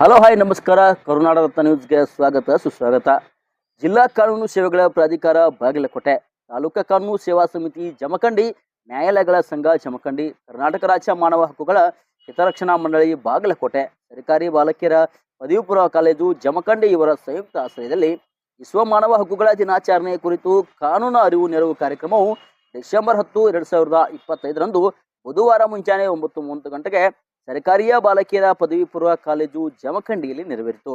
Hello, hi, ನಮಸ್ಕಾರ. ಕರುನಾಡ ರತ್ನ ನ್ಯೂಸ್ಗೆ ಸ್ವಾಗತ, ಸುಸ್ವಾಗತ. ಜಿಲ್ಲಾ ಕಾನೂನು ಸೇವೆಗಳ ಪ್ರಾಧಿಕಾರ ಬಾಗಲಕೋಟೆ. ತಾಲೂಕಾ ಕಾನೂನು ಸೇವಾ ಸಮಿತಿ ಜಮಖಂಡಿ ನ್ಯಾಯಾಲಯಗಳ ಸಂಘ ಜಮಖಂಡಿ, ಕರ್ನಾಟಕ ರಾಜ್ಯ ಮಾನವ ಹಕ್ಕುಗಳ ಹಿತರಕ್ಷಣಾ ಮಂಡಳಿ, ಬಾಗಲಕೋಟೆ, ಸರ್ಕಾರಿ ಬಾಲಕಿಯರ ಪದವಿ ಪೂರ್ವ ಕಾಲೇಜು, ಜಮಖಂಡಿ ಇವರ ಸಂಯುಕ್ತ ಆಶ್ರಯದಲ್ಲಿ ವಿಶ್ವ ಮಾನವ ಹಕ್ಕುಗಳ ದಿನಾಚರಣೆ ಕುರಿತು ಕಾನೂನು ಅರಿವು ನೆರವು ಕಾರ್ಯಕ್ರಮವು ಡಿಸೆಂಬರ್ ಹತ್ತು, ಎರಡು ಸಾವಿರದ ಇಪ್ಪತ್ತೈದರಂದು ಬುಧವಾರ ಮುಂಜಾನೆ ಒಂಬತ್ತು ಮೂವತ್ತು ಗಂಟೆಗೆ ಸರ್ಕಾರಿಯ ಬಾಲಕಿಯರ ಪದವಿ ಪೂರ್ವ ಕಾಲೇಜು ಜಮಖಂಡಿಯಲ್ಲಿ ನೆರವೇರಿತು.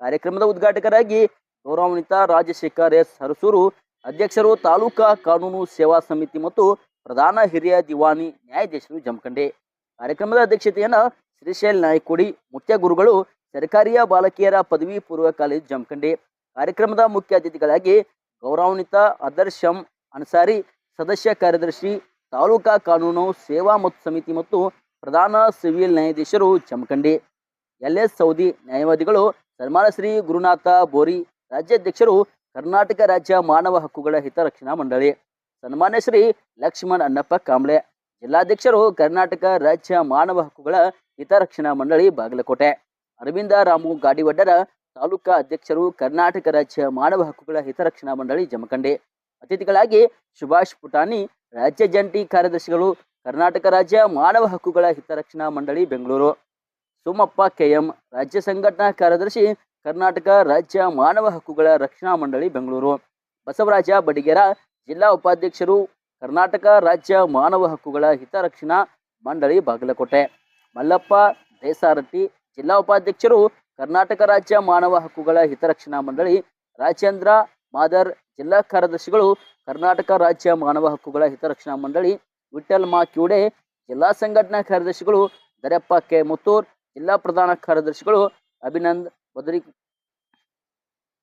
ಕಾರ್ಯಕ್ರಮದ ಉದ್ಘಾಟಕರಾಗಿ ಗೌರವಾನ್ವಿತ ರಾಜಶೇಖರ್ ಎಸ್. ಹರಸೂರು, ಅಧ್ಯಕ್ಷರು ತಾಲೂಕಾ ಕಾನೂನು ಸೇವಾ ಸಮಿತಿ ಮತ್ತು ಪ್ರಧಾನ ಹಿರಿಯ ದಿವಾನಿ ನ್ಯಾಯಾಧೀಶರು ಜಮಖಂಡೆ. ಕಾರ್ಯಕ್ರಮದ ಅಧ್ಯಕ್ಷತೆಯನ್ನು ಶ್ರೀಶೈಲ್ ನಾಯ್ಕೋಡಿ, ಮುಖ್ಯ ಗುರುಗಳು ಸರ್ಕಾರಿಯ ಬಾಲಕಿಯರ ಪದವಿ ಪೂರ್ವ ಕಾಲೇಜು ಜಮಖಂಡೆ. ಕಾರ್ಯಕ್ರಮದ ಮುಖ್ಯ ಅತಿಥಿಗಳಾಗಿ ಗೌರವಾನ್ವಿತ ಅದರ್ಶಂ ಅನ್ಸಾರಿ ಸದಸ್ಯ ಕಾರ್ಯದರ್ಶಿ, ತಾಲೂಕಾ ಕಾನೂನು ಸೇವಾ ಮತ್ತು ಸಮಿತಿ ಮತ್ತು ಪ್ರಧಾನ ಸಿವಿಲ್ ನ್ಯಾಯಾಧೀಶರು ಜಮಖಂಡೆ. ಎಲ್ ಎಸ್ ಸೌದಿ ನ್ಯಾಯವಾದಿಗಳು ಸನ್ಮಾನ ಶ್ರೀ ಗುರುನಾಥ ಬೋರಿ, ರಾಜ್ಯಾಧ್ಯಕ್ಷರು ಕರ್ನಾಟಕ ರಾಜ್ಯ ಮಾನವ ಹಕ್ಕುಗಳ ಹಿತರಕ್ಷಣಾ ಮಂಡಳಿ. ಸನ್ಮಾನ್ಯ ಶ್ರೀ ಲಕ್ಷ್ಮಣ್ ಅಣ್ಣಪ್ಪ ಕಾಂಬ್ಳೆ. ಜಿಲ್ಲಾಧ್ಯಕ್ಷರು ಕರ್ನಾಟಕ ರಾಜ್ಯ ಮಾನವ ಹಕ್ಕುಗಳ ಹಿತರಕ್ಷಣಾ ಮಂಡಳಿ ಬಾಗಲಕೋಟೆ. ಅರವಿಂದ ರಾಮು ಗಾಡಿವಡ್ಡರ ತಾಲೂಕಾ ಅಧ್ಯಕ್ಷರು ಕರ್ನಾಟಕ ರಾಜ್ಯ ಮಾನವ ಹಕ್ಕುಗಳ ಹಿತರಕ್ಷಣಾ ಮಂಡಳಿ ಜಮಖಂಡಿ. ಅತಿಥಿಗಳಾಗಿ ಸುಭಾಷ್ ಪುಟಾನಿ, ರಾಜ್ಯ ಜಂಟಿ ಕಾರ್ಯದರ್ಶಿಗಳು, ಕರ್ನಾಟಕ ರಾಜ್ಯ ಮಾನವ ಹಕ್ಕುಗಳ ಹಿತರಕ್ಷಣಾ ಮಂಡಳಿ ಬೆಂಗಳೂರು. ಸೋಮಪ್ಪ ಕೆಎಂ, ರಾಜ್ಯ ಸಂಘಟನಾ ಕಾರ್ಯದರ್ಶಿ, ಕರ್ನಾಟಕ ರಾಜ್ಯ ಮಾನವ ಹಕ್ಕುಗಳ ರಕ್ಷಣಾ ಮಂಡಳಿ ಬೆಂಗಳೂರು. ಬಸವರಾಜ ಬಡಿಗೇರ ಜಿಲ್ಲಾ ಉಪಾಧ್ಯಕ್ಷರು ಕರ್ನಾಟಕ ರಾಜ್ಯ ಮಾನವ ಹಕ್ಕುಗಳ ಹಿತರಕ್ಷಣಾ ಮಂಡಳಿ ಬಾಗಲಕೋಟೆ. ಮಲ್ಲಪ್ಪ, ದೇಸಾರಟ್ಟಿ, ಜಿಲ್ಲಾ ಉಪಾಧ್ಯಕ್ಷರು ಕರ್ನಾಟಕ ರಾಜ್ಯ ಮಾನವ ಹಕ್ಕುಗಳ ಹಿತರಕ್ಷಣಾ ಮಂಡಳಿ, ರಾಜೇಂದ್ರ, ಮಾದರ್, ಜಿಲ್ಲಾ ಕಾರ್ಯದರ್ಶಿಗಳು ಕರ್ನಾಟಕ ರಾಜ್ಯ ಮಾನವ ಹಕ್ಕುಗಳ ಹಿತರಕ್ಷಣಾ ಮಂಡಳಿ ವಿಠಲ್ ಮಾ ಕ್ಯೂಡೆ, ಜಿಲ್ಲಾ ಸಂಘಟನಾ ಕಾರ್ಯದರ್ಶಿಗಳು ದರೆಪ್ಪ ಕೆ ಮುತ್ತೂರ್, ಜಿಲ್ಲಾ ಪ್ರಧಾನ ಕಾರ್ಯದರ್ಶಿಗಳು ಅಭಿನಂದ್ ಬದರಿ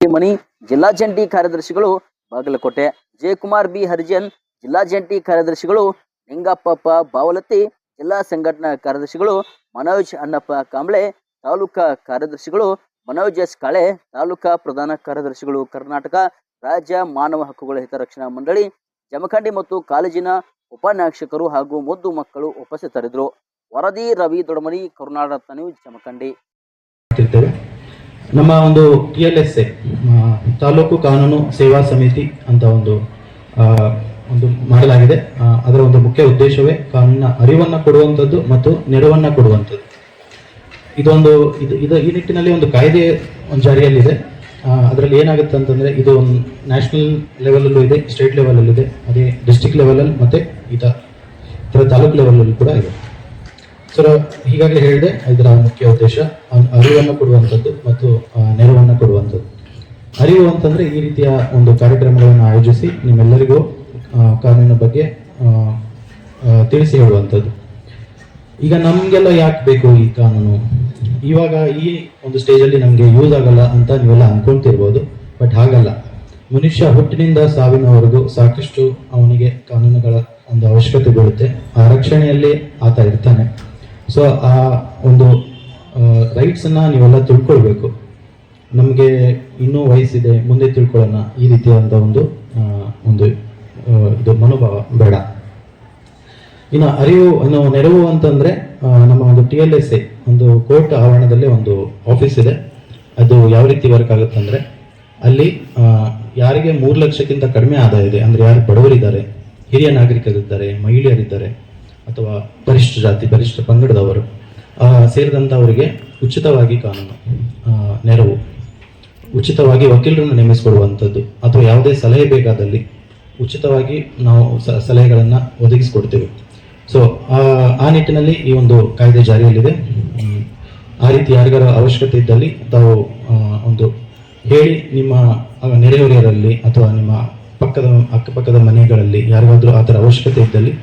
ಮಣಿ ಜಿಲ್ಲಾ ಜಂಟಿ ಕಾರ್ಯದರ್ಶಿಗಳು ಬಾಗಲಕೋಟೆ. ಜಯಕುಮಾರ್ ಬಿ. ಹರಿಜನ್, ಜಿಲ್ಲಾ ಜಂಟಿ ಕಾರ್ಯದರ್ಶಿಗಳು ನಿಂಗಪ್ಪಪ್ಪ ಬಾವಲತ್ತಿ ಜಿಲ್ಲಾ ಸಂಘಟನಾ ಕಾರ್ಯದರ್ಶಿಗಳು ಮನೋಜ್ ಅಣ್ಣಪ್ಪ ಕಾಂಬ್ಳೆ, ತಾಲೂಕಾ ಕಾರ್ಯದರ್ಶಿಗಳು ಮನೋಜ್ ಎಸ್. ಕಾಳೆ, ತಾಲೂಕಾ ಪ್ರಧಾನ ಕಾರ್ಯದರ್ಶಿಗಳು ಕರ್ನಾಟಕ ರಾಜ್ಯ ಮಾನವ ಹಕ್ಕುಗಳ ಹಿತರಕ್ಷಣಾ ಮಂಡಳಿ, ಜಮಖಂಡಿ ಮತ್ತು ಕಾಲೇಜಿನ ಉಪನ್ಯಾಸಕರು ಹಾಗೂ ಮುದ್ದು ಮಕ್ಕಳು ಉಪಸ್ಥಿತರಿದ್ದರು. ವರದಿ ರವಿ ದೊಡಮನಿ ಕರುನಾಡ ನ್ಯೂಸ್, ಜಮಖಂಡಿ. ನಮ್ಮ ಒಂದು T L S A taluk ಕಾನೂನು ಸೇವಾ ಸಮಿತಿ ಅಂತ ಒಂದು ಒಂದು ಮಾಡಲಾಗಿದೆ. ಅದರ ಒಂದು ಮುಖ್ಯ ಉದ್ದೇಶವೇ ಕಾನೂನಿನ ಅರಿವನ್ನು ಕೊಡುವಂಥದ್ದು ಮತ್ತು ನೆರವನ್ನು ಕೊಡುವಂಥದ್ದು. ಇದೊಂದು, ಇದು ಇದು ಈ ನಿಟ್ಟಿನಲ್ಲಿ ಒಂದು ಕಾಯ್ದೆ ಒಂದು ಜಾರಿಯಲ್ಲಿದೆ. ಅದರಲ್ಲಿ ಏನಾಗುತ್ತೆ ಅಂತಂದರೆ ಇದು ಒಂದು ನ್ಯಾಷನಲ್ ಲೆವೆಲಲ್ಲೂ ಇದೆ, ಸ್ಟೇಟ್ ಲೆವೆಲಲ್ಲಿದೆ, ಅದೇ ಡಿಸ್ಟಿಕ್ ಲೆವೆಲಲ್ಲಿ ಮತ್ತು ಇದ ಇತರ ತಾಲೂಕು ಲೆವೆಲಲ್ಲಿ ಕೂಡ ಇದೆ. ಸರ್ ಹೀಗಾಗಲೇ ಹೇಳಿದೆ, ಇದರ ಮುಖ್ಯ ಉದ್ದೇಶ ಅರಿವನ್ನು ಕೊಡುವಂಥದ್ದು ಮತ್ತು ನೆರವನ್ನು ಕೊಡುವಂಥದ್ದು. ಅರಿವು ಅಂತಂದ್ರೆ ಈ ರೀತಿಯ ಒಂದು ಕಾರ್ಯಕ್ರಮಗಳನ್ನು ಆಯೋಜಿಸಿ ನಿಮ್ಮೆಲ್ಲರಿಗೂ ಕಾನೂನಿನ ಬಗ್ಗೆ ತಿಳಿಸಿ ಹೇಳುವಂಥದ್ದು. ಈಗ ನಮಗೆಲ್ಲ ಯಾಕೆ ಬೇಕು ಈ ಕಾನೂನು? ಇವಾಗ ಈ ಒಂದು ಸ್ಟೇಜಲ್ಲಿ ನಮಗೆ ಯೂಸ್ ಆಗಲ್ಲ ಅಂತ ನೀವೆಲ್ಲ ಅಂದ್ಕೊಳ್ತಿರ್ಬೋದು ಬಟ್ ಹಾಗಲ್ಲ. ಮನುಷ್ಯ ಹುಟ್ಟಿನಿಂದ ಸಾವಿನವರೆಗೂ ಸಾಕಷ್ಟು ಅವನಿಗೆ ಕಾನೂನುಗಳ ಒಂದು ಅವಶ್ಯಕತೆ ಬೀಳುತ್ತೆ. ಆ ರಕ್ಷಣೆಯಲ್ಲಿ ಆತ ಇರ್ತಾನೆ. ಸೊ ಆ ಒಂದು ರೈಟ್ಸ್ ಅನ್ನ ನೀವೆಲ್ಲ ತಿಳ್ಕೊಳ್ಬೇಕು. ನಮಗೆ ಇನ್ನೂ ವಯಸ್ಸಿದೆ, ಮುಂದೆ ತಿಳ್ಕೊಳ್ಳೋಣ, ಈ ರೀತಿಯಾದ ಒಂದು ಒಂದು ಇದು ಮನೋಭಾವ ಬೇಡ. ಇನ್ನು ಅರಿವು, ಇನ್ನು ನೆರವು ಅಂತಂದ್ರೆ ನಮ್ಮ ಒಂದು ಟಿ ಎಲ್ ಎಸ್ ಎ ಒಂದು ಕೋರ್ಟ್ ಆವರಣದಲ್ಲಿ ಒಂದು ಆಫೀಸ್ ಇದೆ. ಅದು ಯಾವ ರೀತಿ ವರ್ಕ್ ಆಗುತ್ತೆ ಅಂದ್ರೆ, ಅಲ್ಲಿ ಯಾರಿಗೆ ಮೂರು ಲಕ್ಷಕ್ಕಿಂತ ಕಡಿಮೆ ಆದಾಯ ಇದೆ, ಅಂದ್ರೆ ಯಾರು ಬಡವರಿದ್ದಾರೆ, ಹಿರಿಯ ನಾಗರಿಕರಿದ್ದಾರೆ, ಮಹಿಳೆಯರಿದ್ದಾರೆ, ಅಥವಾ ಪರಿಶಿಷ್ಟ ಜಾತಿ, ಪರಿಶಿಷ್ಟ ಪಂಗಡದವರು ಸೇರಿದಂಥವರಿಗೆ ಉಚಿತವಾಗಿ ಕಾನೂನು ನೆರವು, ಉಚಿತವಾಗಿ ವಕೀಲರನ್ನು ನೇಮಿಸಿಕೊಡುವಂಥದ್ದು ಅಥವಾ ಯಾವುದೇ ಸಲಹೆ ಬೇಕಾದಲ್ಲಿ ಉಚಿತವಾಗಿ ನಾವು ಸಲಹೆಗಳನ್ನು ಒದಗಿಸಿಕೊಡ್ತೇವೆ ಸೊ ಆ ನಿಟ್ಟಿನಲ್ಲಿ ಈ ಒಂದು ಕಾಯ್ದೆ ಜಾರಿಯಲ್ಲಿದೆ. ಆ ರೀತಿ ಯಾರಿಗಾರ ಅವಶ್ಯಕತೆ ಇದ್ದಲ್ಲಿ ತಾವು ಒಂದು ಹೇಳಿ ನಿಮ್ಮ ನೆರೆಹೊರೆಯರಲ್ಲಿ ಅಥವಾ ನಿಮ್ಮ ಪಕ್ಕದ, ಅಕ್ಕಪಕ್ಕದ ಮನೆಗಳಲ್ಲಿ ಯಾರಿಗಾದರೂ ಆ ಥರ ಅವಶ್ಯಕತೆ ಇದ್ದಲ್ಲಿ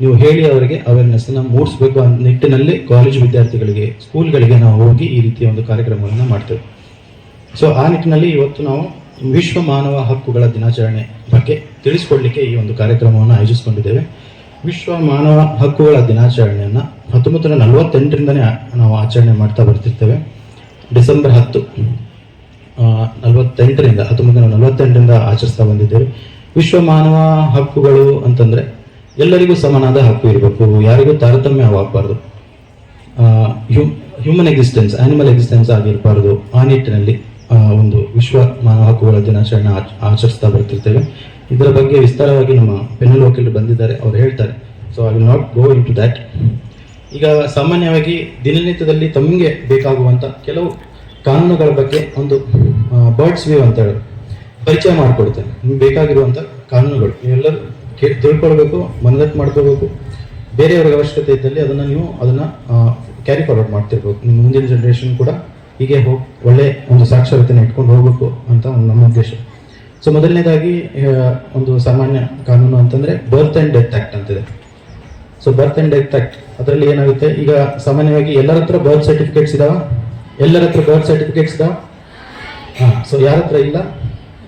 ನೀವು ಹೇಳಿ ಅವರಿಗೆ ಅವೇರ್ನೆಸ್ನ ಮೂಡಿಸಬೇಕು ಅನ್ನೋ ನಿಟ್ಟಿನಲ್ಲಿ ಕಾಲೇಜು ವಿದ್ಯಾರ್ಥಿಗಳಿಗೆ ಸ್ಕೂಲ್ಗಳಿಗೆ ನಾವು ಹೋಗಿ ಈ ರೀತಿಯ ಒಂದು ಕಾರ್ಯಕ್ರಮಗಳನ್ನು ಮಾಡ್ತೇವೆ. ಸೊ ಆ ನಿಟ್ಟಿನಲ್ಲಿ ಇವತ್ತು ನಾವು ವಿಶ್ವ ಮಾನವ ಹಕ್ಕುಗಳ ದಿನಾಚರಣೆ ಬಗ್ಗೆ ತಿಳಿಸ್ಕೊಡ್ಲಿಕ್ಕೆ ಈ ಒಂದು ಕಾರ್ಯಕ್ರಮವನ್ನು ಆಯೋಜಿಸಿಕೊಂಡಿದ್ದೇವೆ. ವಿಶ್ವ ಮಾನವ ಹಕ್ಕುಗಳ ದಿನಾಚರಣೆಯನ್ನು ಹತ್ತೊಂಬತ್ತು ನಲವತ್ತೆಂಟರಿಂದನೇ ನಾವು ಆಚರಣೆ ಮಾಡ್ತಾ ಬರ್ತಿರ್ತೇವೆ. ಡಿಸೆಂಬರ್ ಹತ್ತು ನಲವತ್ತೆಂಟರಿಂದ ಹತ್ತೊಂಬತ್ತು ನಲವತ್ತೆಂಟರಿಂದ ಆಚರಿಸ್ತಾ ಬಂದಿದ್ದೇವೆ. ವಿಶ್ವ ಮಾನವ ಹಕ್ಕುಗಳು ಅಂತಂದರೆ ಎಲ್ಲರಿಗೂ ಸಮನಾದ ಹಕ್ಕು ಇರಬೇಕು. ಯಾರಿಗೂ ತಾರತಮ್ಯವಾಗಬಾರ್ದು ಹ್ಯೂಮನ್ ಎಕ್ಸಿಸ್ಟೆನ್ಸ್ ಆನಿಮಲ್ ಎಕ್ಸಿಸ್ಟೆನ್ಸ್ ಆಗಿರಬಾರ್ದು. ಆ ನಿಟ್ಟಿನಲ್ಲಿ ಒಂದು ವಿಶ್ವ ಮಾನವ ಹಕ್ಕುಗಳ ದಿನಾಚರಣೆ ಆಚ- ಆಚರಿಸ್ತಾ ಬರ್ತಿರ್ತೇವೆ. ಇದರ ಬಗ್ಗೆ ವಿಸ್ತಾರವಾಗಿ ನಮ್ಮ ಪೆನಲ್ ವಕೀಲರು ಬಂದಿದ್ದಾರೆ. ಅವ್ರು ಹೇಳ್ತಾರೆ. So I will not go into that ಈಗ ಸಾಮಾನ್ಯವಾಗಿ ದಿನನಿತ್ಯದಲ್ಲಿ ತಮಗೆ ಬೇಕಾಗುವಂಥ ಕೆಲವು ಕಾನೂನುಗಳ ಬಗ್ಗೆ ಒಂದು ಬರ್ಡ್ಸ್ ವ್ಯೂ ಅಂತ ಹೇಳಿ ಪರಿಚಯ ಮಾಡಿಕೊಡ್ತೇನೆ. ನಿಮ್ಗೆ ಬೇಕಾಗಿರುವಂಥ ಕಾನೂನುಗಳು. ನೀವೆಲ್ಲರೂ ಕೇ ತಿಳ್ಕೊಳ್ಬೇಕು ಮನದಟ್ಟು ಮಾಡ್ಕೋಬೇಕು. ಬೇರೆಯವ್ರಿಗೆ ಅವಶ್ಯಕತೆ ಇದ್ದಲ್ಲಿ ಅದನ್ನು ನೀವು ಅದನ್ನು ಕ್ಯಾರಿ ಫಾರ್ವರ್ಡ್ ಮಾಡ್ತಿರ್ಬೇಕು. ನಿಮ್ಮ ಮುಂದಿನ ಜನ್ರೇಷನ್ ಕೂಡ ಹೀಗೆ ಹೋಗಿ ಒಳ್ಳೆ ಒಂದು ಸಾಕ್ಷರತೆಯನ್ನು ಇಟ್ಕೊಂಡು ಹೋಗಬೇಕು ಅಂತ ಒಂದು ನಮ್ಮ ಉದ್ದೇಶ. ಸೊ ಮೊದಲನೇದಾಗಿ ಒಂದು ಸಾಮಾನ್ಯ ಕಾನೂನು ಅಂತಂದರೆ ಬರ್ತ್ ಆ್ಯಂಡ್ ಡೆತ್ ಆ್ಯಕ್ಟ್ ಅಂತಿದೆ. So birth and death act ಅದರಲ್ಲಿ ಏನಾಗುತ್ತೆ? ಈಗ ಸಾಮಾನ್ಯವಾಗಿ ಎಲ್ಲರ ಹತ್ರ ಬರ್ತ್ ಸರ್ಟಿಫಿಕೇಟ್ಸ್ ಇದಾವ? ಎಲ್ಲರ ಹತ್ರ ಬರ್ತ್ ಸರ್ಟಿಫಿಕೇಟ್ಸ್ ಇದಾವ? ಹಾಂ ಸೊ ಯಾರ ಹತ್ರ ಇಲ್ಲ?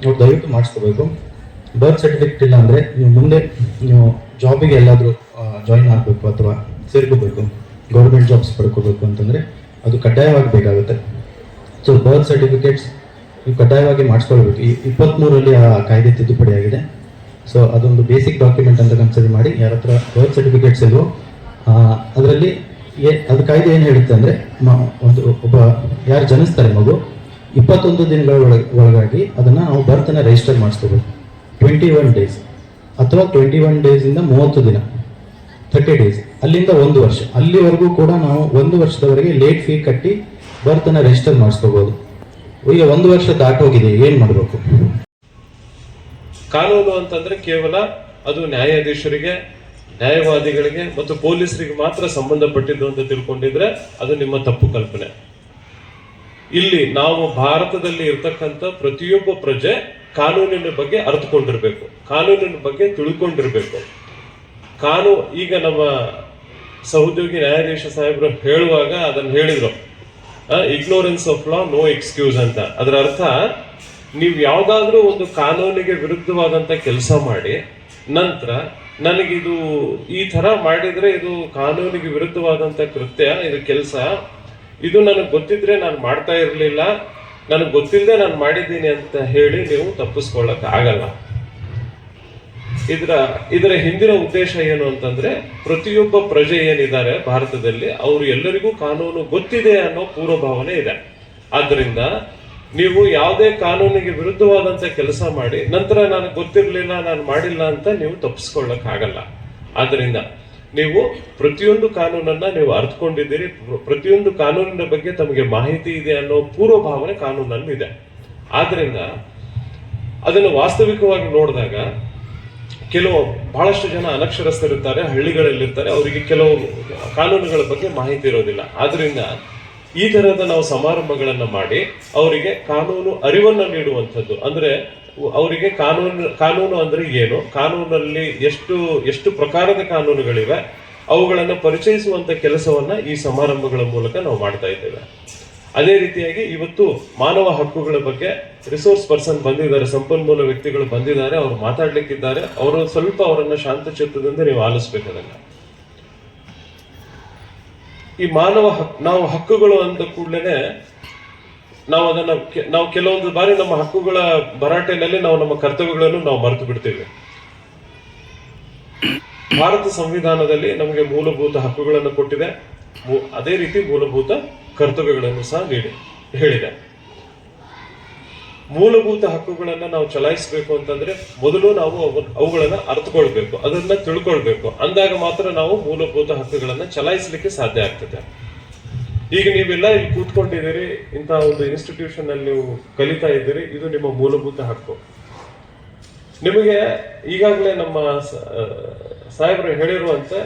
ನೀವು ದಯವಿಟ್ಟು ಮಾಡಿಸ್ಕೋಬೇಕು. ಬರ್ತ್ ಸರ್ಟಿಫಿಕೇಟ್ ಇಲ್ಲ ಅಂದರೆ ನೀವು ಮುಂದೆ ನೀವು ಜಾಬಿಗೆ ಎಲ್ಲಾದರೂ ಜಾಯಿನ್ ಆಗಬೇಕು ಅಥವಾ ಸೇರ್ಕೋಬೇಕು ಗೌರ್ಮೆಂಟ್ ಜಾಬ್ಸ್ ಪಡ್ಕೋಬೇಕು ಅಂತಂದರೆ ಅದು ಕಡ್ಡಾಯವಾಗಿ ಬೇಕಾಗುತ್ತೆ. ಸೊ ಬರ್ತ್ ಸರ್ಟಿಫಿಕೇಟ್ಸ್ ನೀವು ಕಡ್ಡಾಯವಾಗಿ ಮಾಡಿಸ್ಕೊಳ್ಬೇಕು. ಈ ಇಪ್ಪತ್ತ್ಮೂರಲ್ಲಿ ಆ ಕಾಯ್ದೆ ತಿದ್ದುಪಡಿ ಆಗಿದೆ. ಸೊ ಅದೊಂದು ಬೇಸಿಕ್ ಡಾಕ್ಯುಮೆಂಟ್ ಅಂತ ಕನ್ಸಿಡರ್ ಮಾಡಿ ಯಾರ ಹತ್ರ ಬರ್ತ್ ಸರ್ಟಿಫಿಕೇಟ್ಸ್ ಇಲ್ವೋ ಅದರಲ್ಲಿ ಏ, ಅದು ಕಾಯ್ದೆ ಏನು ಹೇಳುತ್ತೆ ಅಂದರೆ ಒಂದು ಒಬ್ಬ ಯಾರು ಜನಿಸ್ತಾರೆ ಮಗು, ಇಪ್ಪತ್ತೊಂದು ದಿನಗಳ ಒಳಗೆ, ಒಳಗಾಗಿ ಅದನ್ನು ನಾವು ಬರ್ತನ್ನ ರಿಜಿಸ್ಟರ್ ಮಾಡಿಸ್ಕೋಬೇಕು. ಟ್ವೆಂಟಿ ಒನ್ ಡೇಸ್ ಅಥವಾ ಟ್ವೆಂಟಿ ಒನ್ ಡೇಸಿಂದ ಮೂವತ್ತು ದಿನ ಥರ್ಟಿ ಡೇಸ್ ಅಲ್ಲಿಂದ ಒಂದು ವರ್ಷ. ಅಲ್ಲಿವರೆಗೂ ಕೂಡ ನಾವು ಒಂದು ವರ್ಷದವರೆಗೆ ಲೇಟ್ ಫೀ ಕಟ್ಟಿ ಬರ್ತನ ರಿಜಿಸ್ಟರ್ ಮಾಡಿಸ್ಕೋಬೋದು. ಈಗ ಒಂದು ವರ್ಷ ದಾಟೋಗಿದೆ, ಏನು ಮಾಡಬೇಕು? ಕಾನೂನು ಅಂತಂದ್ರೆ ಕೇವಲ ಅದು ನ್ಯಾಯಾಧೀಶರಿಗೆ, ನ್ಯಾಯವಾದಿಗಳಿಗೆ ಮತ್ತು ಪೊಲೀಸರಿಗೆ ಮಾತ್ರ ಸಂಬಂಧಪಟ್ಟಿದ್ದು ಅಂತ ತಿಳ್ಕೊಂಡಿದ್ರೆ ಅದು ನಿಮ್ಮ ತಪ್ಪು ಕಲ್ಪನೆ. ಇಲ್ಲಿ ನಾವು ಭಾರತದಲ್ಲಿ ಇರತಕ್ಕಂಥ ಪ್ರತಿಯೊಬ್ಬ ಪ್ರಜೆ ಕಾನೂನಿನ ಬಗ್ಗೆ ಅರ್ಥಕೊಂಡಿರ್ಬೇಕು ಕಾನೂನಿನ ಬಗ್ಗೆ ತಿಳ್ಕೊಂಡಿರಬೇಕು. ಕಾನೂ, ಈಗ ನಮ್ಮ ಸಹೋದ್ಯೋಗಿ ನ್ಯಾಯಾಧೀಶ ಸಾಹೇಬರು ಹೇಳುವಾಗ ಅದನ್ನು ಹೇಳಿದ್ರು. Ignorance of law no excuse ಅಂತ. ಅದರ ಅರ್ಥ, ನೀವು ಯಾವುದಾದ್ರೂ ಒಂದು ಕಾನೂನಿಗೆ ವಿರುದ್ಧವಾದಂತ ಕೆಲಸ ಮಾಡಿ, ನಂತರ ನನಗಿದು ಈ ತರ ಮಾಡಿದ್ರೆ ಇದು ಕಾನೂನಿಗೆ ವಿರುದ್ಧವಾದಂತ ಕೃತ್ಯ, ಇದು ಕೆಲಸ. ಇದು ನನಗೆ ಗೊತ್ತಿದ್ರೆ ನಾನು ಮಾಡ್ತಾ ಇರಲಿಲ್ಲ. ನನಗೆ ಗೊತ್ತಿಲ್ಲದೆ ನಾನು ಮಾಡಿದ್ದೀನಿ ಅಂತ ಹೇಳಿ ನೀವು ತಪ್ಪಿಸ್ಕೊಳ್ಳಕ್ ಆಗಲ್ಲ ಇದರ ಇದರ ಹಿಂದಿನ ಉದ್ದೇಶ ಏನು ಅಂತಂದ್ರೆ, ಪ್ರತಿಯೊಬ್ಬ ಪ್ರಜೆ ಏನಿದ್ದಾರೆ ಭಾರತದಲ್ಲಿ, ಅವರು ಎಲ್ಲರಿಗೂ ಕಾನೂನು ಗೊತ್ತಿದೆ ಅನ್ನೋ ಪೂರ್ವಭಾವನೆ ಇದೆ. ಆದ್ರಿಂದ ನೀವು ಯಾವುದೇ ಕಾನೂನಿಗೆ ವಿರುದ್ಧವಾದಂತ ಕೆಲಸ ಮಾಡಿ, ನಂತರ ನನಗೆ ಗೊತ್ತಿರಲಿಲ್ಲ, ನಾನು ಮಾಡಿಲ್ಲ ಅಂತ ನೀವು ತಪ್ಪಿಸ್ಕೊಳ್ಳೋಕ್ಕಾಗಲ್ಲ. ಆದ್ರಿಂದ ನೀವು ಪ್ರತಿಯೊಂದು ಕಾನೂನನ್ನ ನೀವು ಅರ್ಥಕೊಂಡಿದ್ದೀರಿ ಪ್ರತಿಯೊಂದು ಕಾನೂನಿನ ಬಗ್ಗೆ ತಮಗೆ ಮಾಹಿತಿ ಇದೆ ಅನ್ನೋ ಪೂರ್ವಭಾವನೆ ಕಾನೂನಲ್ಲಿ ಇದೆ. ಆದ್ರಿಂದ ಅದನ್ನು ವಾಸ್ತವಿಕವಾಗಿ ನೋಡಿದಾಗ ಕೆಲವು ಬಹಳಷ್ಟು ಜನ ಅನಕ್ಷರಸ್ಥರಿರ್ತಾರೆ, ಹಳ್ಳಿಗಳಲ್ಲಿರ್ತಾರೆ. ಅವರಿಗೆ ಕೆಲವು ಕಾನೂನುಗಳ ಬಗ್ಗೆ ಮಾಹಿತಿ ಇರೋದಿಲ್ಲ. ಆದ್ರಿಂದ ಈ ತರಹದ ನಾವು ಸಮಾರಂಭಗಳನ್ನು ಮಾಡಿ ಅವರಿಗೆ ಕಾನೂನು ಅರಿವನ್ನ ನೀಡುವಂಥದ್ದು. ಅಂದ್ರೆ ಅವರಿಗೆ ಕಾನೂನು ಕಾನೂನು ಅಂದರೆ ಏನು? ಕಾನೂನಲ್ಲಿ ಎಷ್ಟು ಎಷ್ಟು ಪ್ರಕಾರದ ಕಾನೂನುಗಳಿವೆ? ಅವುಗಳನ್ನು ಪರಿಚಯಿಸುವಂಥ ಕೆಲಸವನ್ನ ಈ ಸಮಾರಂಭಗಳ ಮೂಲಕ ನಾವು ಮಾಡ್ತಾ ಇದ್ದೇವೆ. ಅದೇ ರೀತಿಯಾಗಿ ಇವತ್ತು ಮಾನವ ಹಕ್ಕುಗಳ ಬಗ್ಗೆ ರಿಸೋರ್ಸ್ ಪರ್ಸನ್ ಬಂದಿದ್ದಾರೆ, ಸಂಪನ್ಮೂಲ ವ್ಯಕ್ತಿಗಳು ಬಂದಿದ್ದಾರೆ, ಅವರು ಮಾತಾಡ್ಲಿಕ್ಕಿದ್ದಾರೆ. ಅವರು ಸ್ವಲ್ಪ ಅವರನ್ನ ಶಾಂತಚಿತ್ತದಿಂದ ನೀವು ಆಲಿಸ್ಬೇಕು ಈ ಮಾನವ ಹಕ್, ನಾವು ಹಕ್ಕುಗಳು ಅಂದ ಕೂಡಲೇ ನಾವು ಅದನ್ನ ನಾವು ಕೆಲವೊಂದು ಬಾರಿ ನಮ್ಮ ಹಕ್ಕುಗಳ ಭರಾಟೆಯಲ್ಲಿ ನಾವು ನಮ್ಮ ಕರ್ತವ್ಯಗಳನ್ನು ನಾವು ಮರೆತು ಬಿಡ್ತೇವೆ. ಭಾರತ ಸಂವಿಧಾನದಲ್ಲಿ ನಮಗೆ ಮೂಲಭೂತ ಹಕ್ಕುಗಳನ್ನು ಕೊಟ್ಟಿದೆ. ಅದೇ ರೀತಿ ಮೂಲಭೂತ ಕರ್ತವ್ಯಗಳನ್ನು ಸಹ ನೀಡಿ, ಹೇಳಿದೆ. ಮೂಲಭೂತ ಹಕ್ಕುಗಳನ್ನ ನಾವು ಚಲಾಯಿಸಬೇಕು ಅಂತಂದ್ರೆ ಮೊದಲು ನಾವು ಅವ- ಅವುಗಳನ್ನ ಅರ್ಥಕೊಳ್ಬೇಕು ಅದನ್ನ ತಿಳ್ಕೊಳ್ಬೇಕು. ಅಂದಾಗ ಮಾತ್ರ ನಾವು ಮೂಲಭೂತ ಹಕ್ಕುಗಳನ್ನ ಚಲಾಯಿಸಲಿಕ್ಕೆ ಸಾಧ್ಯ ಆಗ್ತದೆ. ಈಗ ನೀವೆಲ್ಲ ಇಲ್ಲಿ ಕೂತ್ಕೊಂಡಿದ್ದೀರಿ ಇಂತಹ ಒಂದು ಇನ್ಸ್ಟಿಟ್ಯೂಷನ್ ಅಲ್ಲಿ ನೀವು ಕಲಿತಾ ಇದ್ದೀರಿ, ಇದು ನಿಮ್ಮ ಮೂಲಭೂತ ಹಕ್ಕು. ನಿಮಗೆ ಈಗಾಗಲೇ ನಮ್ಮ ಸಾಹೇಬರು ಹೇಳಿರುವಂತೆ,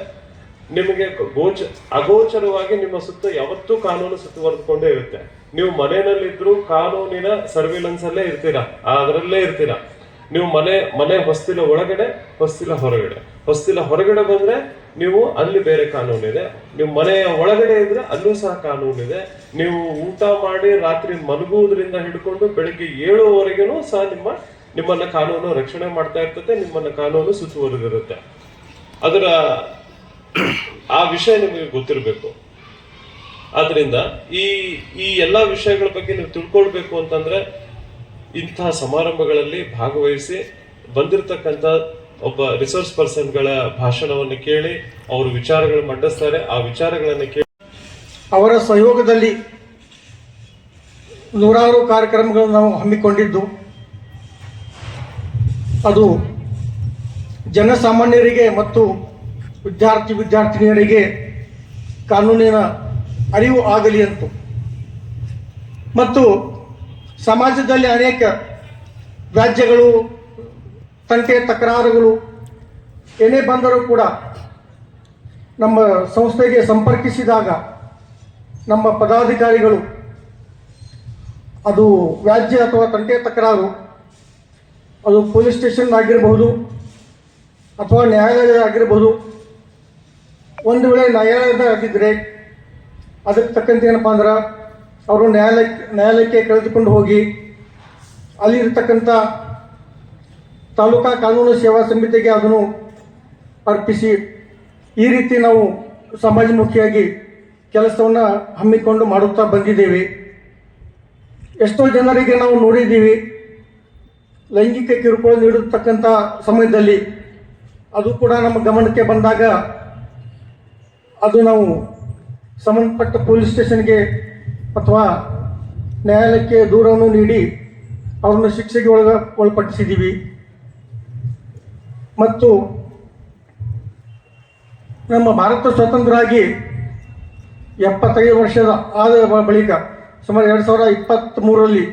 ನಿಮಗೆ ಗೋಚ, ಅಗೋಚರವಾಗಿ ನಿಮ್ಮ ಸುತ್ತ ಯಾವತ್ತೂ ಕಾನೂನು ಸುತ್ತುವರೆದುಕೊಂಡೇ ಇರುತ್ತೆ. ನೀವು ಮನೆಯಲ್ಲಿದ್ರು ಕಾನೂನಿನ ಸರ್ವಿಲೆನ್ಸ್ ಅಲ್ಲೇ ಇರ್ತೀರಾ ಅದರಲ್ಲೇ ಇರ್ತೀರಾ. ನೀವು ಮನೆ ಮನೆ ಹೊಸ್ತಿಲ ಒಳಗಡೆ, ಹೊಸ್ತಿಲ ಹೊರಗಡೆ. ಹೊಸ್ತಿಲ ಹೊರಗಡೆ ಬಂದ್ರೆ ನೀವು ಅಲ್ಲಿ ಬೇರೆ ಕಾನೂನು ಇದೆ. ನೀವು ಮನೆಯ ಒಳಗಡೆ ಇದ್ರೆ ಅಲ್ಲೂ ಸಹ ಕಾನೂನು ಇದೆ. ನೀವು ಊಟ ಮಾಡಿ ರಾತ್ರಿ ಮಲಗುವುದರಿಂದ ಹಿಡ್ಕೊಂಡು ಬೆಳಿಗ್ಗೆ ಏಳುವರೆಗೂ ಸಹ ನಿಮ್ಮ, ನಿಮ್ಮನ್ನ ಕಾನೂನು ರಕ್ಷಣೆ ಮಾಡ್ತಾ ಇರ್ತದೆ, ನಿಮ್ಮನ್ನ ಕಾನೂನು ಸುತ್ತುವರೆದಿರುತ್ತೆ. ಅದರ, ಆ ವಿಷಯ ನಿಮಗೆ ಗೊತ್ತಿರಬೇಕು. ಆದ್ರಿಂದ ಈ ಈ ಎಲ್ಲಾ ವಿಷಯಗಳ ಬಗ್ಗೆ ನೀವು ತಿಳ್ಕೊಳ್ಬೇಕು ಅಂತಂದ್ರೆ ಇಂತಹ ಸಮಾರಂಭಗಳಲ್ಲಿ ಭಾಗವಹಿಸಿ ಬಂದಿರತಕ್ಕಂಥ ಒಬ್ಬ ರಿಸೋರ್ಸ್ ಪರ್ಸನ್ಗಳ ಭಾಷಣವನ್ನು ಕೇಳಿ ಅವರು ವಿಚಾರಗಳು ಮಂಡಿಸ್ತಾರೆ. ಆ ವಿಚಾರಗಳನ್ನು ಕೇಳಿ ಅವರ ಸಹಯೋಗದಲ್ಲಿ ನೂರಾರು ಕಾರ್ಯಕ್ರಮಗಳನ್ನು ನಾವು ಹಮ್ಮಿಕೊಂಡಿದ್ದು. ಅದು ಜನಸಾಮಾನ್ಯರಿಗೆ ಮತ್ತು ವಿದ್ಯಾರ್ಥಿ ವಿದ್ಯಾರ್ಥಿನಿಯರಿಗೆ ಕಾನೂನಿನ ಅರಿವು ಆಗಲಿ ಅಂತ. ಮತ್ತು ಸಮಾಜದಲ್ಲಿ ಅನೇಕ ವ್ಯಾಜ್ಯಗಳು ತಂಟೆ ತಕರಾರುಗಳು, ಏನೇ ಬಂದರೂ ಕೂಡ ನಮ್ಮ ಸಂಸ್ಥೆಗೆ ಸಂಪರ್ಕಿಸಿದಾಗ ನಮ್ಮ ಪದಾಧಿಕಾರಿಗಳು ಅದು ವ್ಯಾಜ್ಯ ಅಥವಾ ತಂಟೆ ತಕರಾರು, ಅದು ಪೊಲೀಸ್ ಸ್ಟೇಷನ್ ಆಗಿರಬಹುದು ಅಥವಾ ನ್ಯಾಯಾಲಯ ಆಗಿರಬಹುದು. ಒಂದು ವೇಳೆ ನ್ಯಾಯಾಲಯದ ಆಗಿದ್ದರೆ ಅದಕ್ಕೆ ತಕ್ಕಂತೆ ಏನಪ್ಪ ಅಂದ್ರೆ ಅವರು ನ್ಯಾಯಾಲಯಕ್ಕೆ ನ್ಯಾಯಾಲಯಕ್ಕೆ ಕಳೆದುಕೊಂಡು ಹೋಗಿ ಅಲ್ಲಿರ್ತಕ್ಕಂಥ ತಾಲೂಕಾ ಕಾನೂನು ಸೇವಾ ಸಮಿತಿಗೆ ಅದನ್ನು ಅರ್ಪಿಸಿ ಈ ರೀತಿ ನಾವು ಸಮಾಜಮುಖಿಯಾಗಿ ಕೆಲಸವನ್ನು ಹಮ್ಮಿಕೊಂಡು ಮಾಡುತ್ತಾ ಬಂದಿದ್ದೇವೆ. ಎಷ್ಟೋ ಜನರಿಗೆ ನಾವು ನೋಡಿದ್ದೀವಿ. ಲೈಂಗಿಕ ಕಿರುಕುಳ ನೀಡತಕ್ಕಂಥ ಸಮಯದಲ್ಲಿ ಅದು ಕೂಡ ನಮ್ಮ ಗಮನಕ್ಕೆ ಬಂದಾಗ ಅದು ನಾವು ಸಂಬಂಧಪಟ್ಟ ಪೊಲೀಸ್ ಸ್ಟೇಷನ್ಗೆ ಅಥವಾ ನ್ಯಾಯಾಲಯಕ್ಕೆ ದೂರವನ್ನು ನೀಡಿ ಅವರನ್ನು ಶಿಕ್ಷೆಗೆ ಒಳಗ ಒಳಪಡಿಸಿದ್ದೀವಿ. ಮತ್ತು ನಮ್ಮ ಭಾರತ ಸ್ವತಂತ್ರ ಆಗಿ ಎಪ್ಪತ್ತೈದು ವರ್ಷದ ಆದ ಬಳಿಕ ಸುಮಾರು ಎರಡು ಸಾವಿರದ ಇಪ್ಪತ್ತ್ಮೂರರಲ್ಲಿ